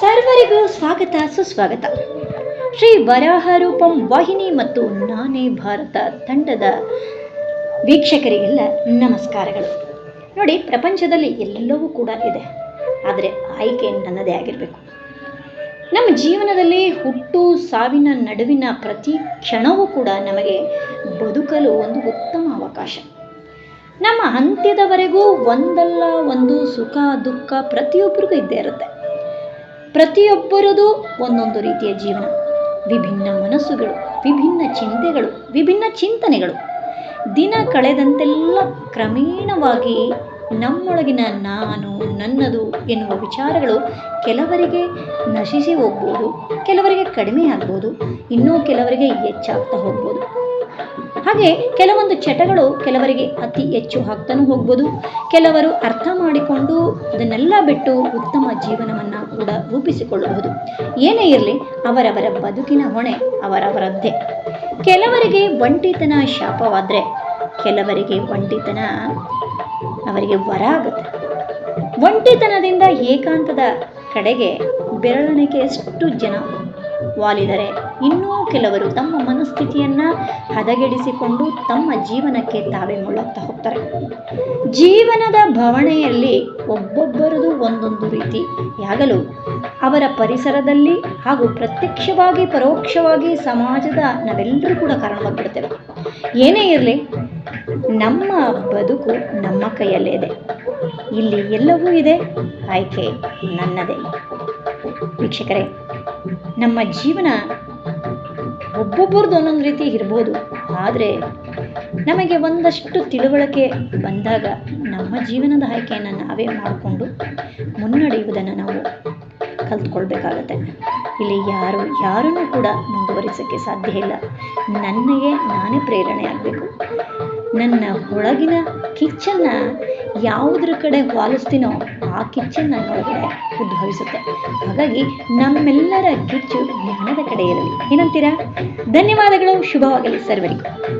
ಸರ್ವರಿಗೂ ಸ್ವಾಗತ, ಸುಸ್ವಾಗತ. ಶ್ರೀ ವರಾಹ ರೂಪಂ ವಾಹಿನಿ ಮತ್ತು ನಾನೇ ಭಾರತ ತಂಡದ ವೀಕ್ಷಕರಿಗೆಲ್ಲ ನಮಸ್ಕಾರಗಳು. ನೋಡಿ, ಪ್ರಪಂಚದಲ್ಲಿ ಎಲ್ಲವೂ ಕೂಡ ಇದೆ, ಆದರೆ ಆಯ್ಕೆ ನನ್ನದೇ ಆಗಿರಬೇಕು. ನಮ್ಮ ಜೀವನದಲ್ಲಿ ಹುಟ್ಟು ಸಾವಿನ ನಡುವಿನ ಪ್ರತಿ ಕ್ಷಣವೂ ಕೂಡ ನಮಗೆ ಬದುಕಲು ಒಂದು ಉತ್ತಮ ಅವಕಾಶ. ನಮ್ಮ ಅಂತ್ಯದವರೆಗೂ ಒಂದಲ್ಲ ಒಂದು ಸುಖ, ದುಃಖ ಪ್ರತಿಯೊಬ್ಬರಿಗೂ ಇದ್ದೇ ಇರುತ್ತೆ. ಪ್ರತಿಯೊಬ್ಬರದು ಒಂದೊಂದು ರೀತಿಯ ಜೀವನ. ವಿಭಿನ್ನ ಮನಸ್ಸುಗಳು, ವಿಭಿನ್ನ ಚಿಂತೆಗಳು, ವಿಭಿನ್ನ ಚಿಂತನೆಗಳು. ದಿನ ಕಳೆದಂತೆಲ್ಲ ಕ್ರಮೇಣವಾಗಿ ನಮ್ಮೊಳಗಿನ ನಾನು, ನನ್ನದು ಎನ್ನುವ ವಿಚಾರಗಳು ಕೆಲವರಿಗೆ ನಶಿಸಿ ಹೋಗ್ಬೋದು, ಕೆಲವರಿಗೆ ಕಡಿಮೆ ಆಗ್ಬೋದು, ಇನ್ನೂ ಕೆಲವರಿಗೆ ಹೆಚ್ಚಾಗ್ತಾ ಹೋಗ್ಬೋದು. ಹಾಗೆ ಕೆಲವೊಂದು ಚಟಗಳು ಕೆಲವರಿಗೆ ಅತಿ ಹೆಚ್ಚು ಆಗ್ತಾನೂ ಹೋಗ್ಬೋದು. ಕೆಲವರು ಅರ್ಥ ಮಾಡಿಕೊಂಡು ಅದನ್ನೆಲ್ಲ ಬಿಟ್ಟು ಉತ್ತಮ ಜೀವನವನ್ನು ಕೂಡ ರೂಪಿಸಿಕೊಳ್ಳಬಹುದು. ಏನೇ ಇರಲಿ, ಅವರವರ ಬದುಕಿನ ಹೊಣೆ ಅವರವರದ್ದೇ. ಕೆಲವರಿಗೆ ಒಂಟಿತನ ಶಾಪವಾದರೆ, ಕೆಲವರಿಗೆ ಒಂಟಿತನ ಅವರಿಗೆ ವರ ಆಗುತ್ತೆ. ಒಂಟಿತನದಿಂದ ಏಕಾಂತದ ಕಡೆಗೆ ಬೆರಳಿಕೆಯಷ್ಟು ಜನ ವಾಲಿದರೆ ಇನ್ನೂ ಕೆಲವರು ತಮ್ಮ ಮನಸ್ಥಿತಿಯನ್ನು ಹದಗೆಡಿಸಿಕೊಂಡು ತಮ್ಮ ಜೀವನಕ್ಕೆ ತಾವೇ ಮುಳುಗ್ತಾ ಹೋಗ್ತಾರೆ. ಜೀವನದ ಭವಣೆಯಲ್ಲಿ ಒಬ್ಬೊಬ್ಬರದು ಒಂದೊಂದು ರೀತಿ. ಯಾಗಲು ಅವರ ಪರಿಸರದಲ್ಲಿ ಹಾಗೂ ಪ್ರತ್ಯಕ್ಷವಾಗಿ, ಪರೋಕ್ಷವಾಗಿ ಸಮಾಜದ ನಾವೆಲ್ಲರೂ ಕೂಡ ಕಾರಣವಾಗಿಬಿಡ್ತೇವೆ ಏನೇ ಇರಲಿ, ನಮ್ಮ ಬದುಕು ನಮ್ಮ ಕೈಯಲ್ಲೇ ಇದೆ. ಇಲ್ಲಿ ಎಲ್ಲವೂ ಇದೆ, ಆಯ್ಕೆ ನನ್ನದೇ. ವೀಕ್ಷಕರೇ, ನಮ್ಮ ಜೀವನ ಒಬ್ಬೊಬ್ಬರದ್ದು ಒಂದೊಂದು ರೀತಿ ಇರ್ಬೋದು. ಆದರೆ ನಮಗೆ ಒಂದಷ್ಟು ತಿಳುವಳಿಕೆ ಬಂದಾಗ ನಮ್ಮ ಜೀವನದ ಆಯ್ಕೆಯನ್ನು ನಾವೇ ಮಾಡಿಕೊಂಡು ಮುನ್ನಡೆಯುವುದನ್ನು ನಾವು ಕಲ್ತ್ಕೊಳ್ಬೇಕಾಗತ್ತೆ. ಇಲ್ಲಿ ಯಾರು, ಯಾರನ್ನೂ ಕೂಡ ಮುಂದುವರಿಸೋಕ್ಕೆ ಸಾಧ್ಯ ಇಲ್ಲ. ನನಗೆ ನಾನೇ ಪ್ರೇರಣೆ ಆಗಬೇಕು. ನನ್ನ ಒಳಗಿನ ಕಿಚ್ಚನ್ನು ಯಾವುದ್ರ ಕಡೆ ವಾಲಿಸ್ತೀನೋ ಆ ಕಿಚ್ಚು ನನ್ನೊಳಗಡೆ ಉದ್ಭವಿಸುತ್ತೆ. ಹಾಗಾಗಿ ನಮ್ಮೆಲ್ಲರ ಕಿಚ್ಚು ಜ್ಞಾನದ ಕಡೆ ಇರಲಿ ಏನಂತೀರಾ? ಧನ್ಯವಾದಗಳು. ಶುಭವಾಗಲಿ ಸರ್ವರಿಗೂ.